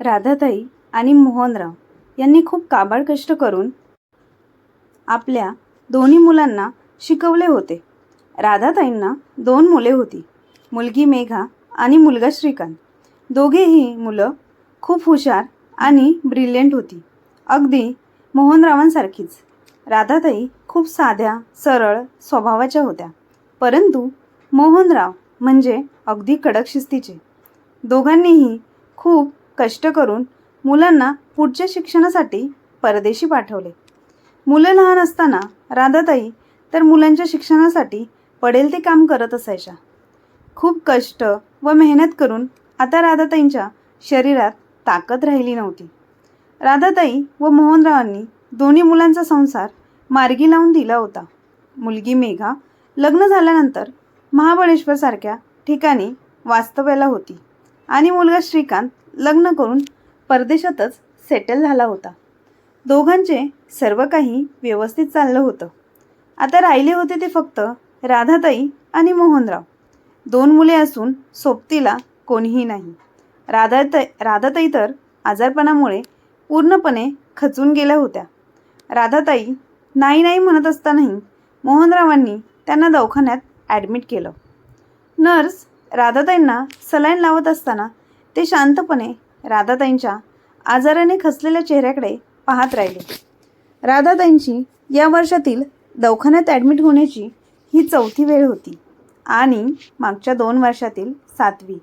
राधाताई आणि मोहनराव यांनी खूप काबाड कष्ट करून आपल्या दोन्ही मुलांना शिकवले होते. राधाताईंना दोन मुले होती मुलगी मेघा आणि मुलगा श्रीकांत. दोघेही मुलं खूप हुशार आणि ब्रिलियंट होती. अगदी मोहनरावांसारखीच. राधाताई खूप साध्या सरळ स्वभावाच्या होत्या. परंतु मोहनराव म्हणजे अगदी कडक शिस्तीचे. दोघांनीही खूप कष्ट करून मुलांना पुढच्या शिक्षणासाठी परदेशी पाठवले. मुलं लहान असताना राधाताई तर मुलांच्या शिक्षणासाठी पडेल ते काम करत असायच्या. खूप कष्ट व मेहनत करून आता राधाताईंच्या शरीरात ताकद राहिली नव्हती. राधाताई व मोहनरावांनी दोन्ही मुलांचा संसार मार्गी लावून दिला होता. मुलगी मेघा लग्न झाल्यानंतर महाबळेश्वरसारख्या ठिकाणी वास्तव्याला होती आणि मुलगा श्रीकांत लग्न करून परदेशातच सेटल झाला होता. दोघांचे सर्व काही व्यवस्थित चाललं होतं. आता राहिले होते ते फक्त राधाताई आणि मोहनराव. दोन मुले असून सोबतीला कोणीही नाही. राधाताई राधाताई तर आजारपणामुळे पूर्णपणे खचून गेल्या होत्या. राधाताई नाही नाही म्हणत असतानाही मोहनरावांनी त्यांना दवाखान्यात ॲडमिट केलं. नर्स राधाताईंना सलाईन लावत असताना ते शांतपणे राधाताईंच्या आजाराने खचलेल्या चेहऱ्याकडे पाहत राहिले. राधाताईंची या वर्षातील दवाखान्यात ॲडमिट होण्याची ही चौथी वेळ होती आणि मागच्या दोन वर्षातील सातवी.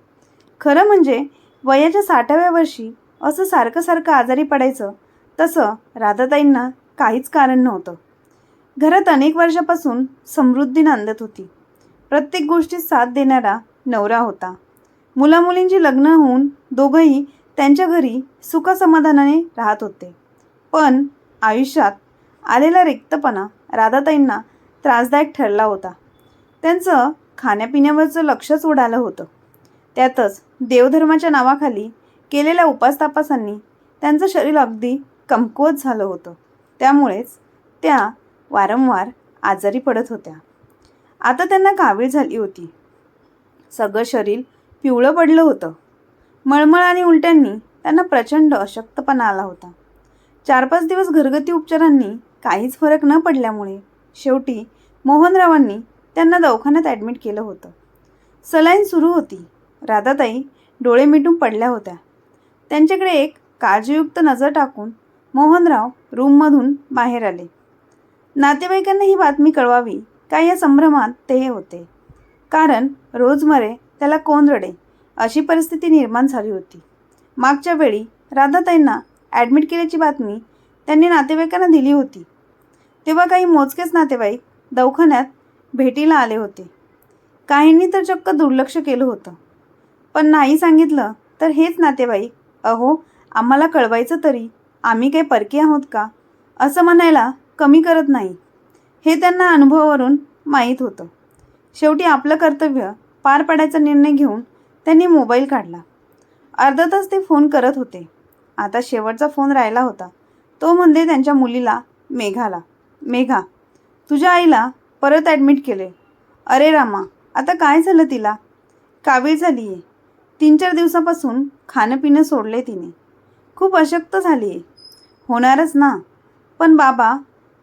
खरं म्हणजे वयाच्या साठाव्या वर्षी असं सारखं सारखं आजारी पडायचं तसं राधाताईंना काहीच कारण नव्हतं. घरात अनेक वर्षापासून समृद्धी नांदत होती. प्रत्येक गोष्टीत साथ देणारा नवरा होता. मुलामुलींची लग्न होऊन दोघंही त्यांच्या घरी सुखसमाधानाने राहत होते. पण आयुष्यात आलेला रिक्तपणा राधाताईंना त्रासदायक ठरला होता. त्यांचं खाण्यापिण्यावरचं लक्षच उडालं होतं. त्यातच देवधर्माच्या नावाखाली केलेल्या उपासतापासांनी त्यांचं शरीर अगदी कमकुवत झालं होतं. त्यामुळेच त्या वारंवार आजारी पडत होत्या. आता त्यांना कावीळ झाली होती. सगळं शरीर पिवळं पडलं होतं. मळमळ आणि उलट्यांनी त्यांना प्रचंड अशक्तपणा आला होता. चार पाच दिवस घरगती उपचारांनी काहीच फरक न पडल्यामुळे शेवटी मोहनरावांनी त्यांना दवाखान्यात ॲडमिट केलं होतं. सलाईन सुरू होती. राधाताई डोळे मिटून पडल्या होत्या. त्यांच्याकडे एक काळजीयुक्त नजर टाकून मोहनराव रूममधून बाहेर आले. नातेवाईकांना ही बातमी कळवावी का या संभ्रमात ते होते. कारण रोजमरे त्याला कोण रडे? अशी परिस्थिती निर्माण झाली होती. मागच्या वेळी राधाताईंना ॲडमिट केल्याची बातमी त्यांनी नातेवाईकांना दिली होती. तेव्हा काही मोजकेच नातेवाईक दवाखान्यात भेटीला आले होते. काहींनी तर चक्क दुर्लक्ष केलं होतं. पण नाही सांगितलं तर हेच नातेवाईक अहो आम्हाला कळवायचं तरी आम्ही काही परके आहोत का? असं म्हणायला कमी करत नाही. हे त्यांना अनुभवावरून माहीत होतं. शेवटी आपलं कर्तव्य पार पाडायचा निर्णय घेऊन त्यांनी मोबाईल काढला. अर्धा तास ते फोन करत होते. आता शेवटचा फोन राहिला होता. तो म्हणजे त्यांच्या मुलीला मेघाला. मेघा तुझ्या आईला परत ॲडमिट केले. अरे रामा आता काय झालं तिला? कावीळ झाली आहे तीन चार दिवसापासून खाणं पिणं सोडले तिने. खूप अशक्त झाली आहे होणारच ना. पण बाबा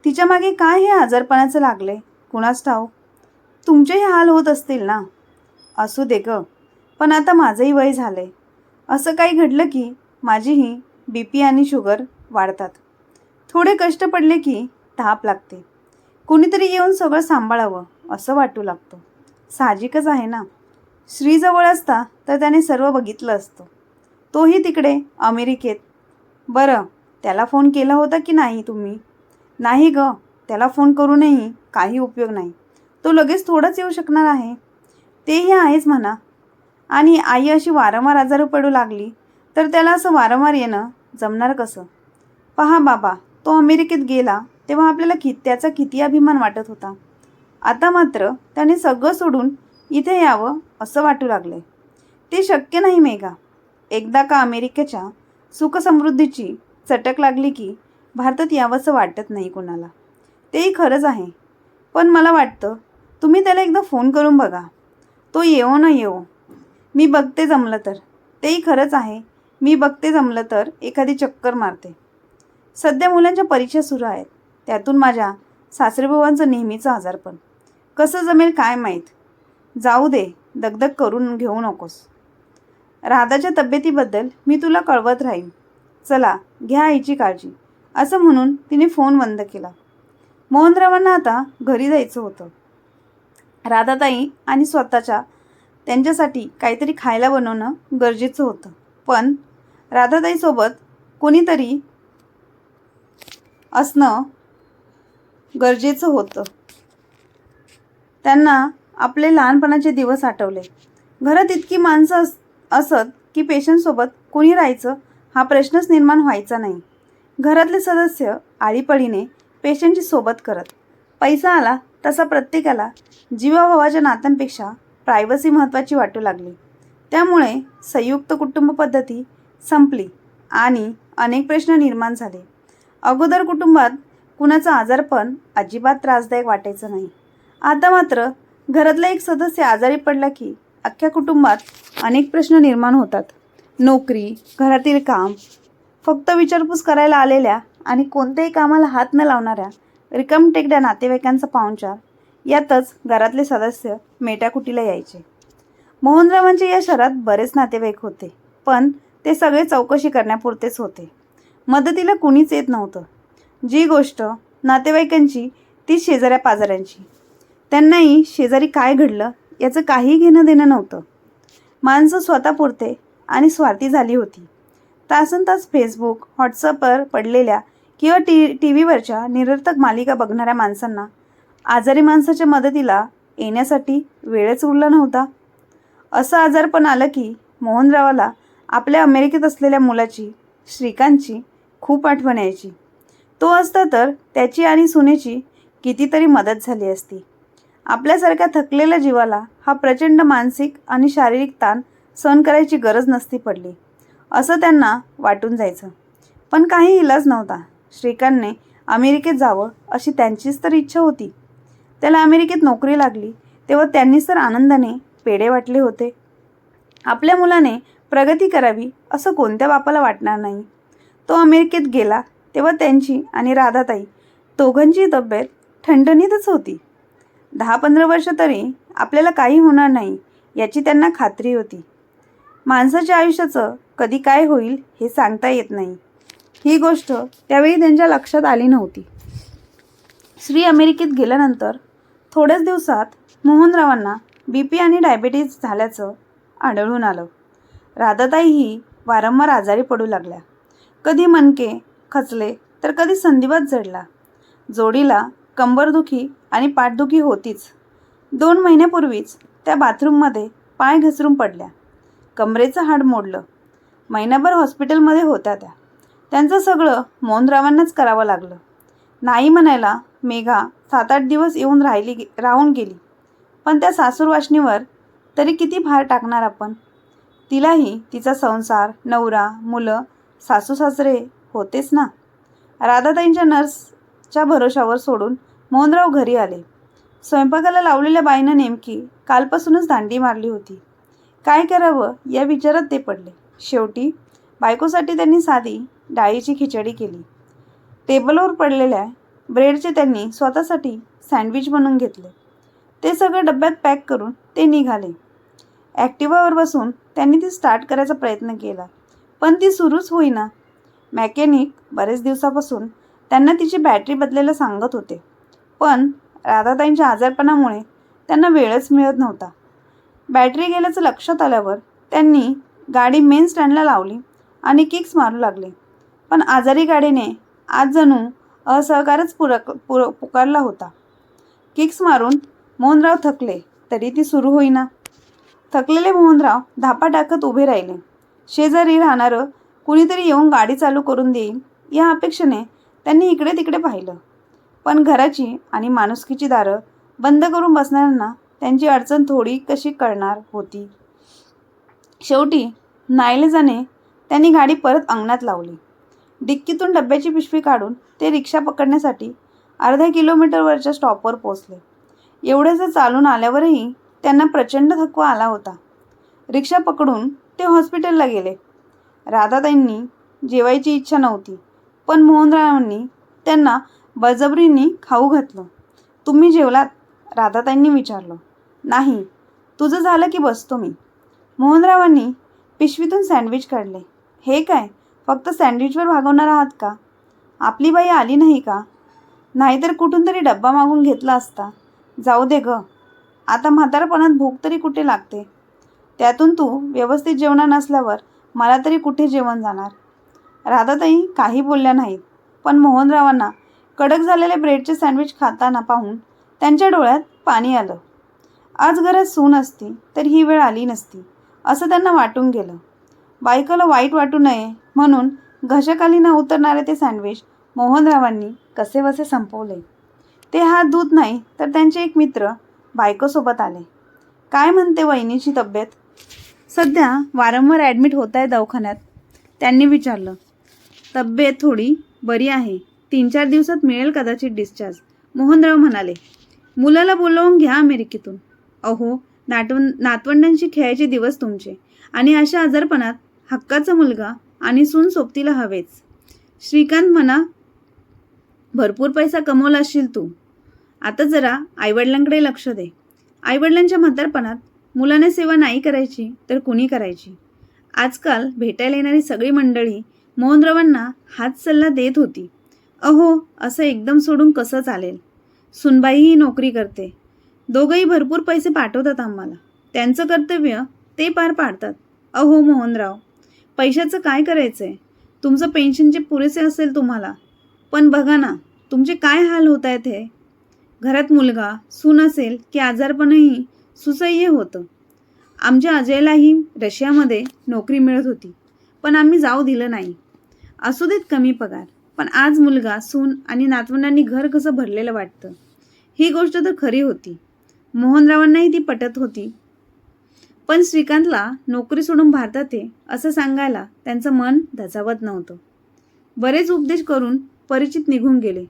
तिच्यामागे काय हे आजारपणाचं लागले कुणास ठाऊ तुमचेही हाल होत असतील ना. असू दे ग. पण आता माझंही वय झालं आहे असं काही घडलं की माझीही बी पी आणि शुगर वाढतात. थोडे कष्ट पडले की ताप लागते. कुणीतरी येऊन सगळं सांभाळावं असं वाटू लागतं. साहजिकच आहे ना? श्रीजवळ असता तर त्याने सर्व बघितलं असतं. तोही तिकडे अमेरिकेत. बरं त्याला फोन केला होता की नाही तुम्ही? नाही ग त्याला फोन करूनही काही उपयोग नाही. तो लगेच थोडंच येऊ शकणार आहे. तेही आहेच म्हणा. आणि आई अशी वारंवार आजारी पडू लागली तर त्याला असं वारंवार येणं जमणार कसं? पहा बाबा तो अमेरिकेत गेला तेव्हा आपल्याला कि त्याचा किती अभिमान वाटत होता. आता मात्र त्याने सगळं सोडून इथे यावं असं वाटू लागले ते शक्य नाही मेघा. एकदा का अमेरिकेच्या सुखसमृद्धीची चटक लागली की भारतात यावंसं वाटत नाही कोणाला. तेही खरंच आहे. पण मला वाटतं तुम्ही त्याला एकदा फोन करून बघा. तो येवो न येवो. मी बघते जमलं तर. तेही खरंच आहे. मी बघते जमलं तर एखादी चक्कर मारते. सध्या मुलांच्या परीक्षा सुरू आहेत. त्यातून माझ्या सासरेबुवांचं नेहमीचं आजारपण कसं जमेल काय माहीत? जाऊ दे. दगदग करून घेऊ नकोस. राधाच्या तब्येतीबद्दल मी तुला कळवत राहीन. चला घ्या आईची काळजी. असं म्हणून तिने फोन बंद केला. मोहनरावांना आता घरी जायचं होतं. राधाताई आणि स्वतःच्या त्यांच्यासाठी काहीतरी खायला बनवणं गरजेचं होतं. पण राधाताईसोबत कोणीतरी असणं गरजेचं होतं. त्यांना आपले लहानपणाचे दिवस आठवले. घरात इतकी माणसं अस असत की पेशंटसोबत कोणी राहायचं हा प्रश्नच निर्माण व्हायचा नाही. घरातले सदस्य आळीपळीने पेशंटची सोबत करत. पैसा आला तसा प्रत्येकाला जीवाभावाच्या नात्यांपेक्षा प्रायव्हसी महत्त्वाची वाटू लागली. त्यामुळे संयुक्त कुटुंब पद्धती संपली आणि अनेक प्रश्न निर्माण झाले. अगोदर कुटुंबात कुणाचं आजारपण अजिबात त्रासदायक वाटायचं नाही. आता मात्र घरातला एक सदस्य आजारी पडला की अख्ख्या कुटुंबात अनेक प्रश्न निर्माण होतात. नोकरी घरातील काम फक्त विचारपूस करायला आलेल्या आणि कोणत्याही कामाला हात न लावणाऱ्या रिकामटेकड्या नातेवाईकांचा पाहुणचार. यातच घरातले सदस्य मेटाकुटीला यायचे. मोहनरावांचे या शहरात बरेच नातेवाईक होते पण ते सगळे चौकशी करण्यापुरतेच होते. मदतीला कुणीच येत नव्हतं. जी गोष्ट नातेवाईकांची ती शेजाऱ्या पाजाऱ्यांची. त्यांनाही शेजारी काय घडलं याचं काही घेणं देणं नव्हतं. माणसं स्वतःपुरते आणि स्वार्थी झाली होती. तासन तास फेसबुक व्हॉट्सअपवर पडलेल्या किंवा टी टी व्हीवरच्या निरर्थक मालिका बघणाऱ्या माणसांना आजारी माणसाच्या मदतीला येण्यासाठी वेळच उरला नव्हता. असं आजारपण आलं की मोहनरावाला आपल्या अमेरिकेत असलेल्या मुलाची श्रीकांतची खूप आठवण यायची. तो असता तर त्याची आणि सुनेची कितीतरी मदत झाली असती. आपल्यासारख्या थकलेल्या जीवाला हा प्रचंड मानसिक आणि शारीरिक ताण सहन करायची गरज नसती पडली. असं त्यांना वाटून जायचं. पण काही इलाज नव्हता. श्रीकांतने अमेरिकेत जावं अशी त्यांचीच तर इच्छा होती. त्याला अमेरिकेत नोकरी लागली तेव्हा त्यांनीच तर आनंदाने पेढे वाटले होते. आपल्या मुलाने प्रगती करावी असं कोणत्या बापाला वाटणार नाही. तो अमेरिकेत गेला तेव्हा त्यांची आणि राधाताई दोघांची तब्येत ठणठणीतच होती. दहा पंधरा वर्ष तरी आपल्याला काही होणार नाही याची त्यांना खात्री होती. माणसाच्या आयुष्याचं कधी काय होईल हे सांगता येत नाही. ही गोष्ट त्यावेळी त्यांच्या लक्षात आली नव्हती. श्री अमेरिकेत गेल्यानंतर थोड्याच दिवसात मोहनरावांना बी पी आणि डायबेटीज झाल्याचं आढळून आलं. राधाताई ही वारंवार आजारी पडू लागल्या. कधी मनके खचले तर कधी संधिवात जडला. जोडीला कंबरदुखी आणि पाठदुखी होतीच. दोन महिन्यापूर्वीच त्या बाथरूममध्ये पाय घसरून पडल्या. कमरेचं हाड मोडलं. महिनाभर हॉस्पिटलमध्ये होत्या त्या. त्यांचं सगळं मोहनरावांनाच करावं लागलं. नाही म्हणायला मेघा सात आठ दिवस येऊन राहिली गे राहून गेली. पण त्या सासूरवाशनीवर तरी किती भार टाकणार आपण? तिलाही तिचा संसार नवरा मुलं सासू सासरे होतेच ना? राधाताईंच्या नर्सच्या भरोशावर सोडून मोहनराव घरी आले. स्वयंपाकाला लावलेल्या बाईनं नेमकी कालपासूनच दांडी मारली होती. काय करावं या विचारात ते पडले. शेवटी बायकोसाठी त्यांनी साधी डाळीची खिचडी केली. टेबलवर पडलेल्या ब्रेडचे त्यांनी स्वतःसाठी सँडविच बनवून घेतले. ते सगळं डब्यात पॅक करून ते निघाले. ॲक्टिवावर बसून त्यांनी ती स्टार्ट करायचा प्रयत्न केला पण ती सुरूच होईना. मॅकॅनिक बरेच दिवसापासून त्यांना तिची बॅटरी बदलायला सांगत होते पण राधाताईंच्या आजारपणामुळे त्यांना वेळच मिळत नव्हता. बॅटरी गेल्याचं लक्षात आल्यावर त्यांनी गाडी मेन स्टँडला लावली आणि किक्स मारू लागले. पण आजारी गाडीने आज जणू असहकारच पुरक पुर पुकारला होता. किक्स मारून मोहनराव थकले तरी ती सुरू होईना. थकलेले मोहनराव धापा टाकत उभे राहिले. शेजारी राहणारं कुणीतरी येऊन गाडी चालू करून देईल या अपेक्षेने त्यांनी इकडे तिकडे पाहिलं. पण घराची आणि माणुसकीची दारं बंद करून बसणाऱ्यांना त्यांची अडचण थोडी कशी कळणार होती. शेवटी नाईलाजाने त्यांनी गाडी परत अंगणात लावली. डिक्कीतून डब्याची पिशवी काढून ते रिक्षा पकडण्यासाठी अर्ध्या किलोमीटरवरच्या स्टॉपवर पोचले एवढ्याचं चालून आल्यावरही त्यांना प्रचंड थकवा आला होता. रिक्षा पकडून ते हॉस्पिटलला गेले. राधाताईंनी जेवायची इच्छा नव्हती पण मोहनरावांनी त्यांना बळजबरीने खाऊ घातलं. तुम्ही जेवलात? राधाताईंनी विचारलं. नाही. तुझं झालं की बसतो मी. मोहनरावांनी पिशवीतून सँडविच काढले. हे काय? फक्त सँडविचवर भागवणार आहात का? आपली बाई आली नाही का? नाहीतर कुठून तरी डब्बा मागून घेतला असता. जाऊ दे ग. आता म्हातारपणात भूक तरी कुठे लागते? त्यातून तू व्यवस्थित जेवणार नसल्यावर मला तरी कुठे जेवण जाणार? राधाताई काही बोलल्या नाहीत पण मोहनरावांना कडक झालेले ब्रेडचे सँडविच खाताना पाहून त्यांच्या डोळ्यात पाणी आलं. आज घरात सून असती तर ही वेळ आली नसती असं त्यांना वाटून गेलं. बायकोला वाईट वाटू नये म्हणून घशाखाली न उतरणारे ते सँडविच मोहनरावांनी कसेबसे संपवले. ते हात दूध नाही तर त्यांचे एक मित्र बायकोसोबत आले. काय म्हणते वहिनीची तब्येत? सध्या वारंवार ॲडमिट होत आहे दवाखान्यात. त्यांनी विचारलं तब्येत थोडी बरी आहे. तीन चार दिवसात मिळेल कदाचित डिस्चार्ज मोहनराव म्हणाले मुलाला बोलवून घ्या अमेरिकेतून. अहो नाटव नातवंडांशी खेळायचे दिवस तुमचे. आणि अशा आजारपणात हक्काचा मुलगा आणि सून सोबतीला हवेच. श्रीकांत म्हणा भरपूर पैसा कमवला असशील तू. आता जरा आईवडिलांकडे लक्ष दे. आईवडिलांच्या म्हातारपणात मुलाने सेवा नाही करायची तर कुणी करायची? आजकाल भेटायला येणारी सगळी मंडळी मोहनरावांना हात सल्ला देत होती. अहो असं एकदम सोडून कसं चालेल? सुनबाईही नोकरी करते. दोघंही भरपूर पैसे पाठवतात आम्हाला. त्यांचं कर्तव्य ते पार पाडतात. अहो मोहनराव पैशाचं काय करायचं आहे तुमचं पेन्शनचे पुरेसे असेल तुम्हाला. पण बघा ना तुमचे काय हाल होत आहेत हे? घरात मुलगा सून असेल की आजारपणही सुसह्य होतं. आमच्या अजयलाही रशियामध्ये नोकरी मिळत होती पण आम्ही जाऊ दिलं नाही. असू देत कमी पगार पण आज मुलगा सून आणि नातवंडांनी घर कसं भरलेलं वाटतं? ही गोष्ट तर खरी होती. मोहनरावांनाही ती पटत होती पण श्रीकांतला नोकरी सोडून भारतात ये असं सांगायला त्यांचं मन धजावत नव्हतं. बरेच उपदेश करून परिचित निघून गेले.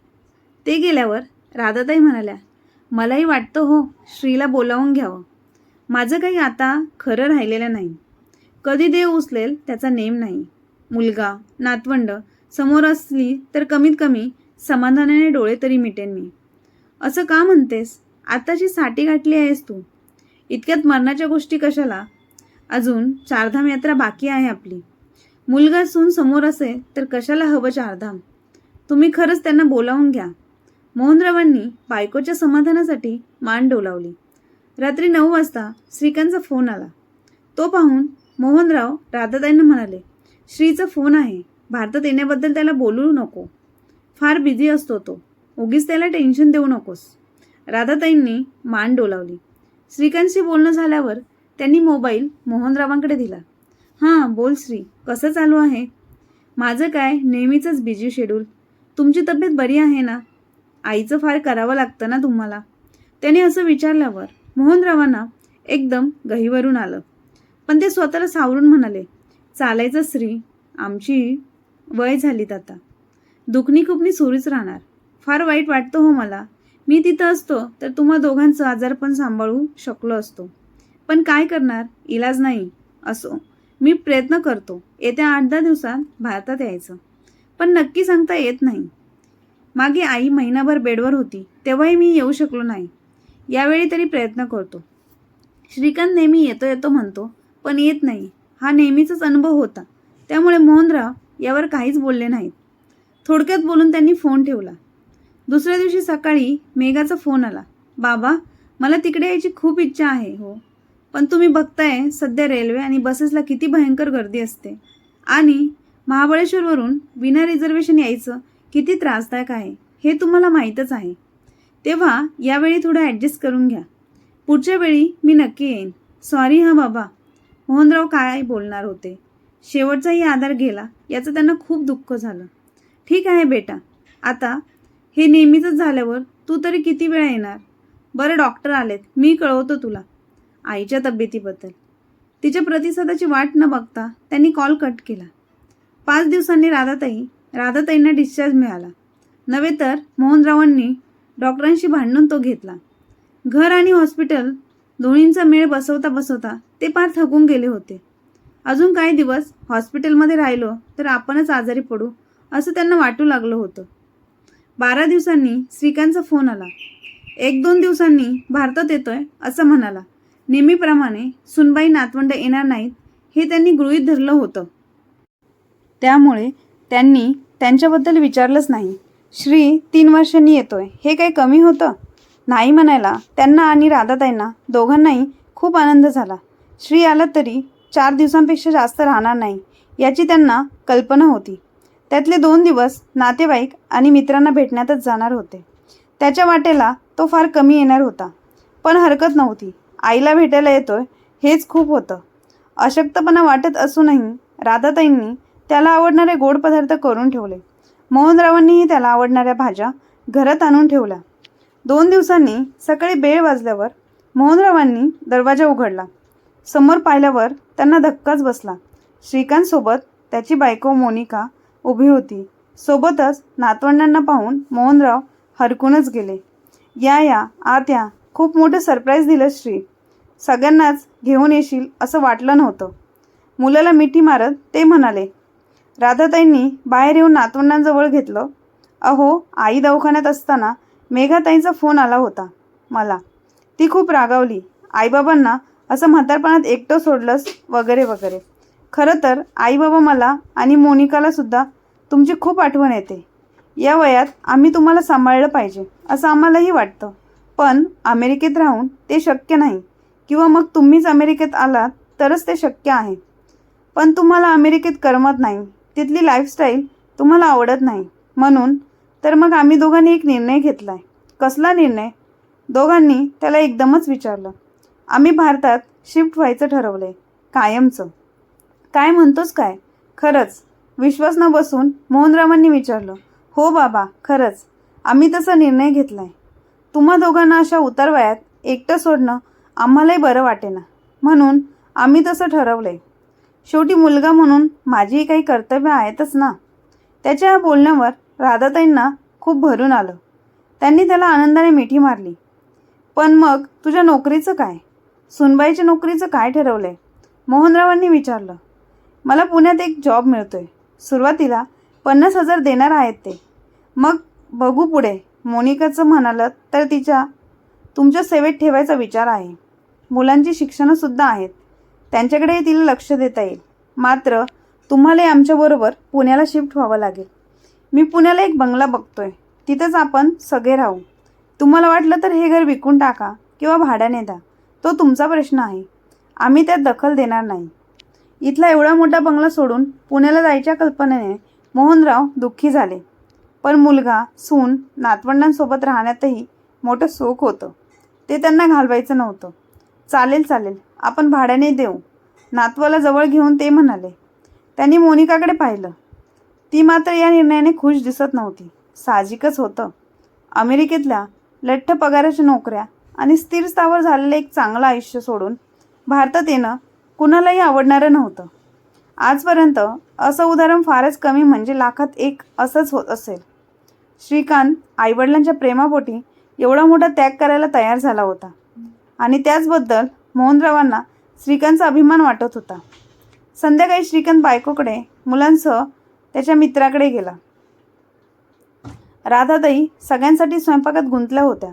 ते गेल्यावर राधाताई म्हणाल्या मलाही वाटतं हो श्रीला बोलावून घ्यावं. माझं काही आता खरं राहिलेलं नाही. कधी देव उचलेल त्याचा नेम नाही. मुलगा नातवंड समोर असली तर कमीत कमी समाधानाने डोळे तरी मिटेन मी. असं का म्हणतेस? आताची साठी गाठली आहेस तू. इतक्यात मरणाच्या गोष्टी कशाला? अजून चारधाम यात्रा बाकी आहे आपली. मुलगा सून समोर असेल तर कशाला हवं चारधाम? तुम्ही खरंच त्यांना बोलावून घ्या. मोहनरावांनी बायकोच्या समाधानासाठी मान डोलावली. रात्री नऊ वाजता श्रीकांतचा फोन आला. तो पाहून मोहनराव राधाताईंना म्हणाले श्रीचा फोन आहे. भारतात येण्याबद्दल त्याला बोलू नको. फार बिझी असतो तो. उगीच त्याला टेन्शन देऊ नकोस. राधाताईंनी मान डोलावली. श्रीकांतशी बोलणं झाल्यावर त्यांनी मोबाईल मोहनरावांकडे दिला. हां बोल श्री कसं चालू आहे? माझं काय नेहमीचंच बिझी शेड्यूल तुमची तब्येत बरी आहे ना? आईचं फार करावं लागतं ना तुम्हाला? त्याने असं विचारल्यावर मोहनरावांना एकदम गहीवरून आलं. पण ते स्वतःला सावरून म्हणाले चालायचं श्री आमची वय झालीत आता. दुखणी खुपणी सुरूच राहणार. फार वाईट वाटतं हो मला. मी तिथं असतो तर तुम्हा दोघांचं आजारपण सांभाळू शकलो असतो. पण काय करणार? इलाज नाही असो. मी प्रयत्न करतो. येत्या आठ दहा दिवसात भारतात यायचं. पण नक्की सांगता येत नाही. मागे आई महिनाभर बेडवर होती. तेव्हाही मी येऊ शकलो नाही. यावेळी तरी प्रयत्न करतो. श्रीकांत नेहमी येतो येतो म्हणतो पण येत नाही. हा नेहमीचाच अनुभव होता. त्यामुळे मोहनराव यावर काहीच बोलले नाहीत. थोडक्यात बोलून त्यांनी फोन ठेवला. दुसऱ्या दिवशी सकाळी मेघाचा फोन आला. बाबा मला तिकडे यायची खूप इच्छा आहे. हो. पण तुम्ही बघताय सध्या रेल्वे आणि बसेसला किती भयंकर गर्दी असते. आणि महाबळेश्वरवरून विना रिझर्वेशन यायचं किती त्रासदायक आहे हे तुम्हाला माहीतच आहे. तेव्हा यावेळी थोडं ॲडजस्ट करून घ्या. पुढच्या वेळी मी नक्की येईन. सॉरी हां बाबा. मोहनराव काय बोलणार होते. शेवटचाही आधार गेला याचं त्यांना खूप दुःख झालं. ठीक आहे बेटा. आता हे नेहमीचंच झाल्यावर तू तरी किती वेळा येणार? बरं डॉक्टर आलेत. मी कळवतो तुला. आईच्या तब्येतीबद्दल. तिच्या प्रतिसादाची वाट न बघता त्यांनी कॉल कट केला. पाच दिवसांनी राधाताई राधाताईंना डिस्चार्ज मिळाला. नव्हे तर मोहनरावांनी डॉक्टरांशी भांडून तो घेतला. घर आणि हॉस्पिटल दोन्हींचा मेळ बसवता बसवता ते पार थकून गेले होते. अजून काही दिवस हॉस्पिटलमध्ये राहिलो तर आपणच आजारी पडू असं त्यांना वाटू लागलं होतं. बारा दिवसांनी श्रीकांतचा फोन आला. एक दोन दिवसांनी भारतात येतोय असं म्हणाला. नेहमीप्रमाणे सुनबाई नातवंड येणार नाहीत हे त्यांनी गृहीत धरलं होतं. त्यामुळे त्यांनी त्यांच्याबद्दल विचारलंच नाही. श्री तीन वर्षांनी येतोय हे काही कमी होतं? नाही म्हणायला त्यांना आणि राधाताईंना दोघांनाही खूप आनंद झाला. श्री आला तरी चार दिवसांपेक्षा जास्त राहणार नाही याची त्यांना कल्पना होती. त्यातले दोन दिवस नातेवाईक आणि मित्रांना भेटण्यातच जाणार होते. त्याच्या वाटेला तो फार कमी येणार होता. पण हरकत नव्हती. आईला भेटायला येतोय हेच खूप होतं. अशक्तपणा वाटत असूनही राधाताईंनी त्याला आवडणारे गोड पदार्थ करून ठेवले. मोहनरावांनीही त्याला आवडणाऱ्या भाज्या घरात आणून ठेवल्या. दोन दिवसांनी सकाळी बेळ वाजल्यावर मोहनरावांनी दरवाजा उघडला. समोर पाहिल्यावर त्यांना धक्काच बसला. श्रीकांतसोबत त्याची बायको मोनिका उभी होती. सोबतच नातवंडांना पाहून मोहनराव हरकूनच गेले. या या आत या खूप मोठं सरप्राईज दिलं श्री. सगळ्यांनाच घेऊन येशील असं वाटलं नव्हतं. मुलाला मिठी मारत ते म्हणाले राधाताईंनी बाहेर येऊन नातवंडांजवळ घेतलं. अहो आई दवाखान्यात असताना मेघाताईंचा फोन आला होता मला. ती खूप रागावली. आईबाबांना असं म्हातारपणात एकटं सोडलंस वगैरे वगैरे. खरं तर आई बाबा मला आणि मोनिकाला सुद्धा तुमची खूप आठवण येते. या वयात आम्ही तुम्हाला सांभाळलं पाहिजे असं आम्हालाही वाटतं. पण अमेरिकेत राहून ते शक्य नाही. किंवा मग तुम्हीच अमेरिकेत आलात तरच ते शक्य आहे. पण तुम्हाला अमेरिकेत करमत नाही. तिथली लाईफस्टाईल तुम्हाला आवडत नाही. म्हणून तर मग आम्ही दोघांनी एक निर्णय घेतला आहे कसला निर्णय? दोघांनी त्याला एकदमच विचारलं. आम्ही भारतात शिफ्ट व्हायचं ठरवलं आहे कायमचं. काय म्हणतोस काय? खरंच. विश्वास न बसून मोहनरावांनी विचारलं हो बाबा खरंच. आम्ही तसा निर्णय घेतला आहे तुम्हा दोघांना अशा उतरवयात एकटं सोडणं आम्हालाही बरं वाटेना. म्हणून आम्ही तसं ठरवलं आहे शेवटी मुलगा म्हणून माझीही काही कर्तव्य आहेतच ना. त्याच्या या बोलण्यावर राधाताईंना खूप भरून आलं. त्यांनी त्याला आनंदाने मिठी मारली. पण मग तुझ्या नोकरीचं काय? सुनबाईच्या नोकरीचं काय ठरवलं आहे मोहनरावांनी विचारलं. मला पुण्यात एक जॉब मिळतोय. सुरुवातीला पन्नास हजार देणार आहेत ते. मग बघू पुढे. मोनिकाचं म्हणालं तर तिच्या तुमच्या सेवेत ठेवायचा विचार आहे. मुलांची शिक्षणंसुद्धा आहेत. त्यांच्याकडेही तिला लक्ष देता येईल. मात्र तुम्हालाही आमच्याबरोबर पुण्याला शिफ्ट व्हावं लागेल. मी पुण्याला एक बंगला बघतोय. तिथंच आपण सगळे राहू. तुम्हाला वाटलं तर हे घर विकून टाका किंवा भाड्याने द्या. तो तुमचा प्रश्न आहे. आम्ही त्यात दखल देणार नाही. इथला एवढा मोठा बंगला सोडून पुण्याला जायच्या कल्पनेने मोहनराव दुःखी झाले. पण मुलगा सून नातवंडांसोबत राहण्यातही मोठं सुख होतं. ते त्यांना घालवायचं नव्हतं. चालेल चालेल आपण भाड्याने देऊ. नातवाला जवळ घेऊन ते म्हणाले. त्यांनी मोनिकाकडे पाहिलं. ती मात्र या निर्णयाने खुश दिसत नव्हती. साहजिकच होतं. अमेरिकेतल्या लठ्ठ पगाराच्या नोकऱ्या आणि स्थिर स्थावर झालेलं एक चांगलं आयुष्य सोडून भारतात येणं कुणालाही आवडणारं नव्हतं. आजपर्यंत असं उदाहरण फारच कमी म्हणजे लाखात एक असंच होत असेल. श्रीकांत आईवडिलांच्या प्रेमापोटी एवढा मोठा त्याग करायला तयार झाला होता. आणि त्याचबद्दल मोहनरावांना श्रीकांतचा अभिमान वाटत होता. संध्याकाळी श्रीकांत बायकोकडे मुलांसह त्याच्या मित्राकडे गेला. राधाताई सगळ्यांसाठी स्वयंपाकात गुंतल्या होत्या.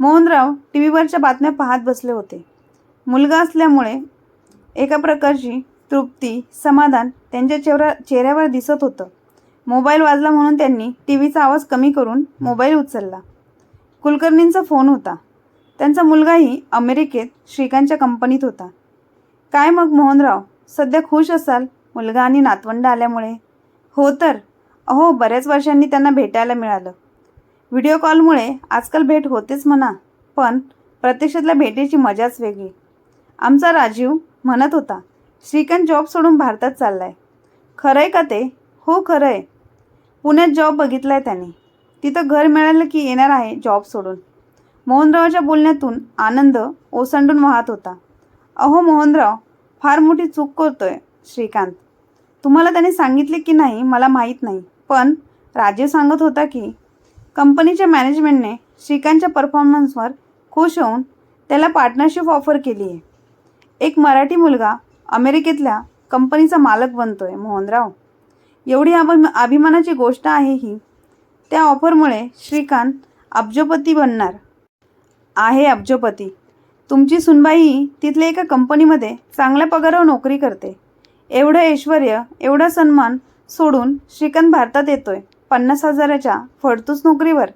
मोहनराव टी व्हीवरच्या बातम्या पाहत बसले होते. मुलगा असल्यामुळे एका प्रकारची तृप्ती समाधान त्यांच्या चेहरा चेहऱ्यावर दिसत होतं. मोबाईल वाजला म्हणून त्यांनी टी व्हीचा आवाज कमी करून मोबाईल उचलला. कुलकर्णींचा फोन होता. त्यांचा मुलगाही अमेरिकेत श्रीकांतच्या कंपनीत होता. काय मग मोहनराव? सध्या खुश असाल? मुलगा आणि नातवंड आल्यामुळे. हो तर. अहो बऱ्याच वर्षांनी त्यांना भेटायला मिळालं. व्हिडिओ कॉलमुळे आजकाल भेट होतेच म्हणा पण प्रत्यक्षातल्या भेटीची मजाच वेगळी. आमचा राजीव म्हणत होता श्रीकांत जॉब सोडून भारतात चाललाय. खरं आहे का ते? हो खरं आहे पुण्यात जॉब बघितला आहे त्याने. तिथं घर मिळालं की येणार आहे जॉब सोडून. मोहनरावच्या बोलण्यातून आनंद ओसंडून वाहत होता. अहो मोहनराव फार मोठी चूक करतोय श्रीकांत. तुम्हाला त्याने सांगितले की नाही मला माहीत नाही. पण राजीव सांगत होता की कंपनीच्या मॅनेजमेंटने श्रीकांतच्या परफॉर्मन्सवर खुश होऊन त्याला पार्टनरशिप ऑफर केली आहे एक मराठी मुलगा अमेरिकेतल्या कंपनीचा मालक बनतोय मोहनराव. एवढी आपण अभिमानाची गोष्ट आहे ही. त्या ऑफरमुळे श्रीकांत अब्जोपती बनणार. आहे अब्जोपती. तुमची सुनबाई तिथल्या एका कंपनीमध्ये चांगल्या पगारावर नोकरी करते. एवढं ऐश्वर एवढा सन्मान सोडून श्रीकांत भारतात येतोय पन्नास हजाराच्या फडतूस नोकरीवर.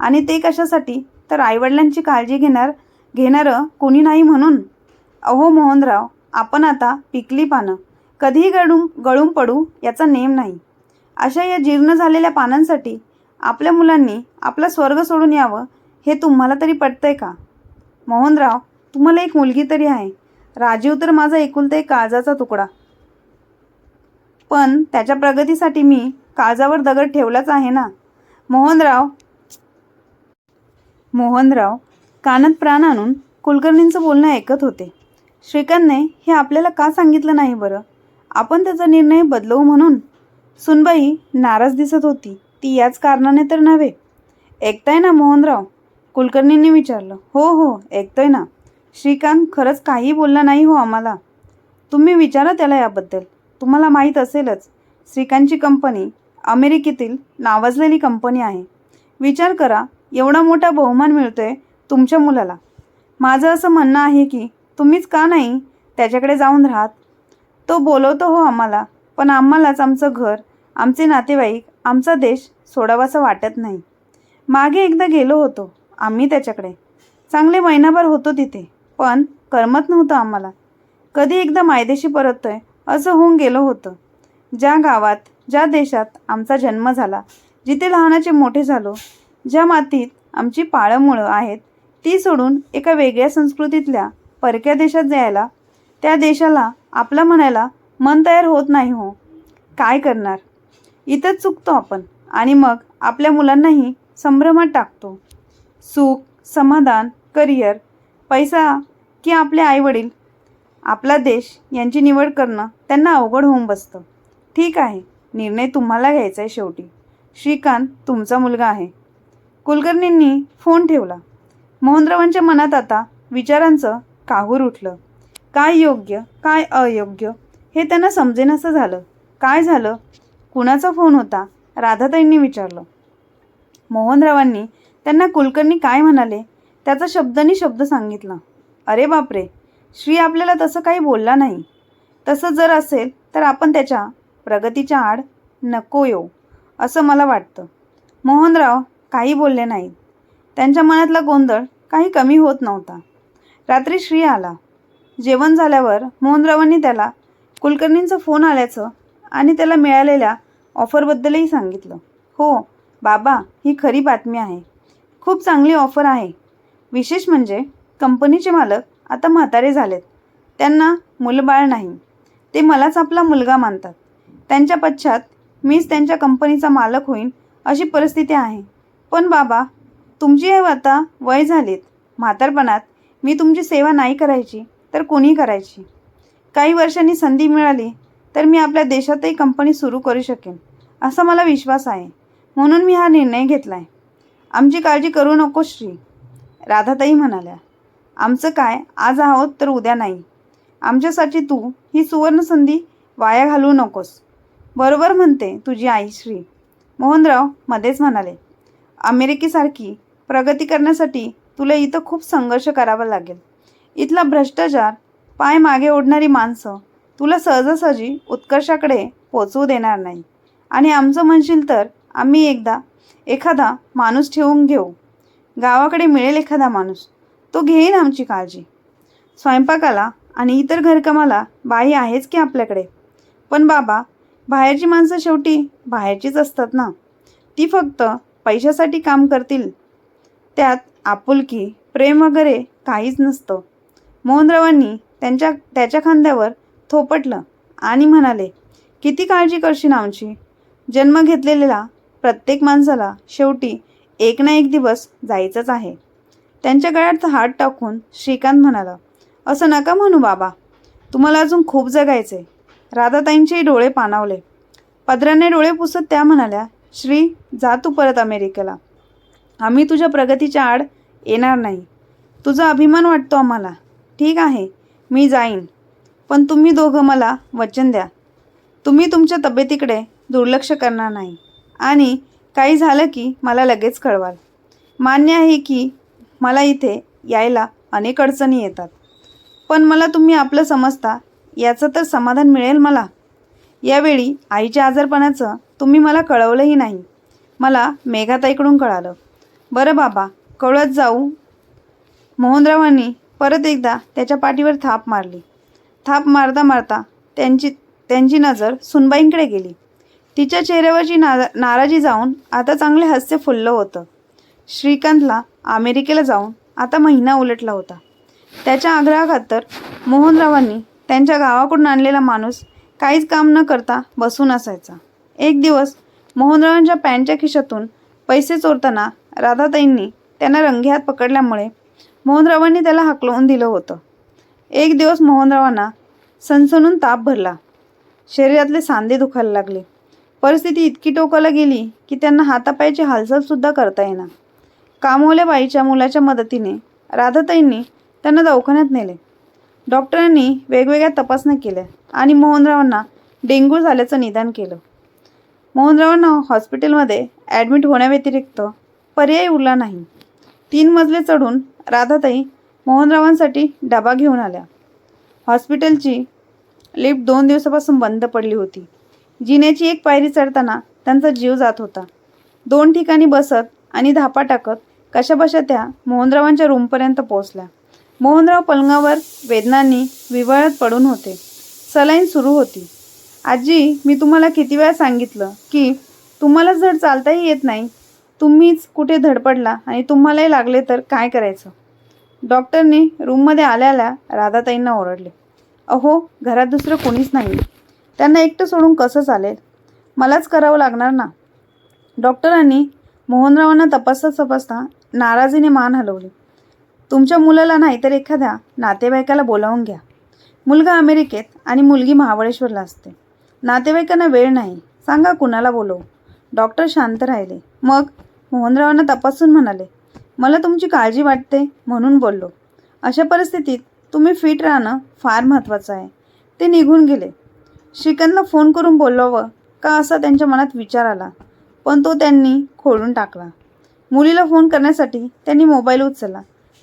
आणि ते कशासाठी? तर आईवडिलांची काळजी घेणार घेणारं कोणी नाही म्हणून. अहो मोहनराव आपण आता पिकली पानं. कधीही गळून गळून पडू याचा नेम नाही. अशा या जीर्ण झालेल्या पानांसाठी आपल्या मुलांनी आपला स्वर्ग सोडून यावं हे तुम्हाला तरी पटतंय का? मोहनराव तुम्हाला एक मुलगी तरी आहे. राजीव तर माझा एकुलता एक काळजाचा तुकडा. पण त्याच्या प्रगतीसाठी मी काळजावर दगड ठेवलाच आहे ना? मोहनराव मोहनराव कानात प्राण आणून कुलकर्णींचं बोलणं ऐकत होते. श्रीकांतने हे आपल्याला का सांगितलं नाही बरं? आपण त्याचा निर्णय बदलवू म्हणून? सुनबाई नाराज दिसत होती. ती याच कारणाने तर नव्हे. ऐकताय ना मोहनराव? कुलकर्णींनी विचारलं. हो हो ऐकतोय ना. श्रीकांत खरंच काही बोलला नाही हो आम्हाला. तुम्ही विचारा त्याला याबद्दल. तुम्हाला माहीत असेलच. श्रीकांतची कंपनी अमेरिकेतील नावाजलेली कंपनी आहे. विचार करा एवढा मोठा बहुमान मिळतोय तुमच्या मुलाला. माझं असं म्हणणं आहे की तुम्हीच का नाही? त्याच्याकडे जाऊन राहत. तो बोलवतो हो आम्हाला पण आम्हालाच आमचं घर आमचे नातेवाईक आमचा देश सोडावासा वाटत नाही. मागे एकदा गेलो होतो आम्ही त्याच्याकडे. चांगले महिनाभर होतो तिथे पण करमत नव्हतं आम्हाला. कधी एकदा मायदेशी परततोय असं होऊन गेलो होतं. ज्या गावात ज्या देशात आमचा जन्म झाला जिथे लहानाचे मोठे झालो ज्या मातीत आमची पाळंमुळं आहेत ती सोडून एका वेगळ्या संस्कृतीतल्या परक्या देशात जायला त्या देशाला आपलं म्हणायला मन तयार होत नाही हो. काय करणार? इथंच चुकतो आपण आणि मग आपल्या मुलांनाही संभ्रमात टाकतो. सुख समाधान करिअर पैसा की आपले आईवडील. आपला देश यांची निवड करणं त्यांना अवघड होऊन बसतं. ठीक आहे निर्णय तुम्हाला घ्यायचा आहे शेवटी. श्रीकांत तुमचा मुलगा आहे. कुलकर्णींनी फोन ठेवला. मोहनरावांच्या मनात आता विचारांचं काहूर उठलं. काय योग्य? काय अयोग्य? हे त्यांना समजेनसं झालं. काय झालं? कुणाचा फोन होता? राधाताईंनी विचारलं. मोहनरावांनी त्यांना कुलकर्णी काय म्हणाले? त्याचा शब्दनी शब्द सांगितला. अरे बापरे! श्री आपल्याला तसं काही बोलला नाही. तसं जर असेल तर आपण त्याच्या प्रगतीच्या आड नको येऊ असं मला वाटतं. मोहनराव काही बोलले नाहीत. त्यांच्या मनातला गोंधळ काही कमी होत नव्हता. रात्री श्री आला. जेवण झाल्यावर मोहनरावांनी त्याला कुलकर्णींचा फोन आल्याचं आणि त्याला मिळालेल्या ऑफरबद्दलही सांगितलं. हो बाबा ही खरी बातमी आहे. खूप चांगली ऑफर आहे. विशेष म्हणजे कंपनीचे मालक आता म्हातारे झालेत. त्यांना मुलबाळ नाही. ते मलाच आपला मुलगा मानतात. त्यांच्या पश्चात मीच त्यांच्या कंपनीचा मालक होईन अशी परिस्थिती आहे. पण बाबा तुमची हे आता वय झालीत. म्हातारपणात मी तुमची सेवा नाही करायची तर कोणी करायची. काही वर्षांनी संधी मिळाली तर मी आपल्या देशातही कंपनी सुरू करू शकेन असा मला विश्वास आहे. म्हणून मी हा निर्णय घेतला आहे आमची काळजी करू नको श्री. राधाताई म्हणाल्या आमचं काय? आज आहोत तर उद्या नाही. आमच्यासाठी तू ही सुवर्ण संधी वाया घालवू नकोस. बरोबर म्हणते तुझी आई श्री. मोहनराव मध्येच म्हणाले अमेरिकेसारखी प्रगती करण्यासाठी तुला इथं खूप संघर्ष करावा लागेल. इथला भ्रष्टाचार पाय मागे ओढणारी माणसं तुला सहजासहजी उत्कर्षाकडे पोचवू देणार नाही. आणि आमचं म्हणशील तर आम्ही एकदा एखादा माणूस ठेवून घेऊ. गावाकडे मिळेल एखादा माणूस तो घेईन आमची काळजी. स्वयंपाकाला आणि इतर घरकामाला बाई आहेच की आपल्याकडे? पण बाबा बाहेरची माणसं शेवटी बाहेरचीच असतात ना? ती फक्त पैशासाठी काम करतील त्यात आपुलकी प्रेम वगैरे काहीच नसतं. मोहनरावांनी त्यांच्या त्याच्या खांद्यावर थोपटलं आणि म्हणाले किती काळजी करशील आमची? जन्म घेतलेला प्रत्येक माणसाला शेवटी एक ना एक दिवस जायचंच आहे. त्यांच्या गळ्यात हात टाकून श्रीकांत म्हणाला असं नका म्हणू बाबा. तुम्हाला अजून खूप जगायचे राधाताईंचे डोळे पाणावले. पदराने डोळे पुसत त्या म्हणाल्या श्री जा तू परत अमेरिकेला. आम्ही तुझ्या प्रगतीच्या आड येणार नाही. तुझा अभिमान वाटतो आम्हाला. ठीक आहे मी जाईन. पण तुम्ही दोघं मला वचन द्या. तुम्ही तुमच्या तब्येतीकडे दुर्लक्ष करणार नाही. आणि काही झालं की मला लगेच कळवाल. मान्य आहे की मला इथे यायला अनेक अडचणी येतात. पण मला तुम्ही आपलं समजता याचं तर समाधान मिळेल मला. यावेळी आईच्या आजारपणाचं तुम्ही मला कळवलंही नाही. मला मेघाताईकडून कळालं. बरं बाबा कळत जाऊ. मोहनरावांनी परत एकदा त्याच्या पाठीवर थाप मारली. थाप मारता मारता त्यांची त्यांची नजर सुनबाईंकडे गेली. तिच्या चेहऱ्यावरची ना नाराजी जाऊन आता चांगले हास्य फुललं होतं. श्रीकांतला अमेरिकेला जाऊन आता महिना उलटला होता. त्याच्या आग्रहाखातर मोहनरावांनी त्यांच्या गावाकडून आणलेला माणूस काहीच काम न करता बसून असायचा. एक दिवस मोहनरावांच्या पॅन्टच्या खिशातून पैसे चोरताना राधाताईंनी त्यांना रंगेहात पकडल्यामुळे मोहनरावांनी त्याला हाकलवून दिलं होतं. एक दिवस मोहनरावांना सणसणून ताप भरला. शरीरातले सांधे दुखायला लागले. परिस्थिती इतकी टोकाला गेली की त्यांना हातापायाची हालचालसुद्धा करता येणार कामवल्या बाईच्या मुलाच्या मदतीने राधाताईंनी त्यांना दवाखान्यात नेले. डॉक्टरांनी वेगवेगळ्या तपासण्या केल्या आणि मोहनरावांना डेंग्यू झाल्याचं निदान केलं. मोहनरावांना हॉस्पिटलमध्ये ॲडमिट होण्याव्यतिरिक्त पर्याय उरला नाही. तीन मजले चढून राधाताई मोहनरावांसाठी डबा घेऊन आल्या. हॉस्पिटलची लिफ्ट दोन दिवसापासून बंद पडली होती. जिन्याची एक पायरी चढताना त्यांचा जीव जात होता. दोन ठिकाणी बसत आणि धापा टाकत कशाबशा त्या मोहनरावांच्या रूमपर्यंत पोहोचल्या. मोहनराव पलंगावर वेदनांनी विवळत पडून होते. सलाईन सुरू होती. आजी मी तुम्हाला किती वेळा सांगितलं की तुम्हाला जर चालताही येत नाही तुम्हीच कुठे धडपडला आणि तुम्हालाही लागले तर काय करायचं? डॉक्टरने रूममध्ये आल्याला राधाताईंना ओरडले. अहो घरात दुसरं कोणीच नाही त्यांना एकटं सोडून कसं चालेल? मलाच करावं लागणार ना? डॉक्टरांनी मोहनरावांना तपासता तपासता नाराजीने मान हलवली. तुमच्या मुलाला नाही तर एखाद्या नातेवाईकाला बोलावून घ्या. मुलगा अमेरिकेत आणि मुलगी महाबळेश्वरला असते. नातेवाईकांना वेळ नाही. सांगा कुणाला बोलवू? डॉक्टर शांत राहिले. मग मोहनरावांना तपासून म्हणाले मला तुमची काळजी वाटते म्हणून बोललो. अशा परिस्थितीत तुम्ही फिट राहणं फार महत्त्वाचं आहे. ते निघून गेले. श्रीकांतला फोन करून बोलवावं का असा त्यांच्या मनात विचार आला पण तो त्यांनी खोडून टाकला. मुलीला फोन करण्यासाठी त्यांनी मोबाईल उचलला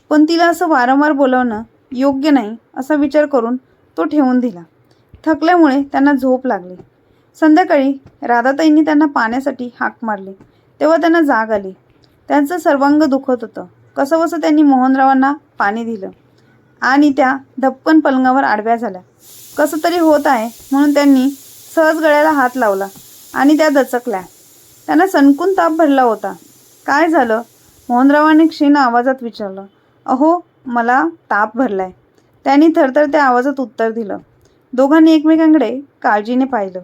पण तिला असं वारंवार बोलवणं योग्य नाही असा विचार करून तो ठेवून दिला. थकल्यामुळे त्यांना झोप लागली. संध्याकाळी राधाताईंनी त्यांना पाण्यासाठी हाक मारली. तेव्हा त्यांना जाग आली. त्यांचं सर्वांग दुखत होतं. कसंबसं त्यांनी मोहनरावांना पाणी दिलं. आणि त्या धप्पन पलंगावर आडव्या झाल्या. कसं तरी होत आहे म्हणून त्यांनी सहज गळ्याला हात लावला आणि त्या दचकल्या. त्यांना सणकून ताप भरला होता. काय झालं? मोहनरावांनी क्षीण आवाजात विचारलं. अहो मला ताप भरलाय. त्यांनी थरथर त्या आवाजात उत्तर दिलं. दोघांनी एकमेकांकडे काळजीने पाहिलं.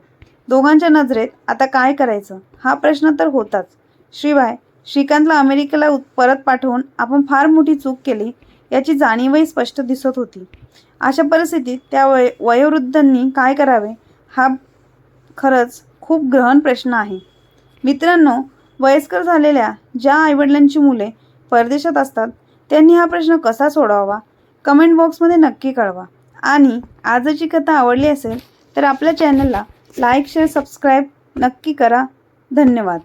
दोघांच्या नजरेत आता काय करायचं? हा प्रश्न तर होताच. शिवाय श्रीकांतला अमेरिकेला उत- परत पाठवून आपण फार मोठी चूक केली याची जाणीवही स्पष्ट दिसत होती. अशा परिस्थितीत त्या वय वयोवृद्धांनी काय करावे? हा खरंच खूप ग्रहण प्रश्न आहे. मित्रांनो वयस्कर झालेल्या ज्या आईवडिलांची मुले परदेशात असतात त्यांनी हा प्रश्न कसा सोडवावा? कमेंट बॉक्समध्ये नक्की कळवा. आणि आजची कथा आवडली असेल तर आपल्या चॅनलला लाईक शेअर सबस्क्राईब नक्की करा. धन्यवाद.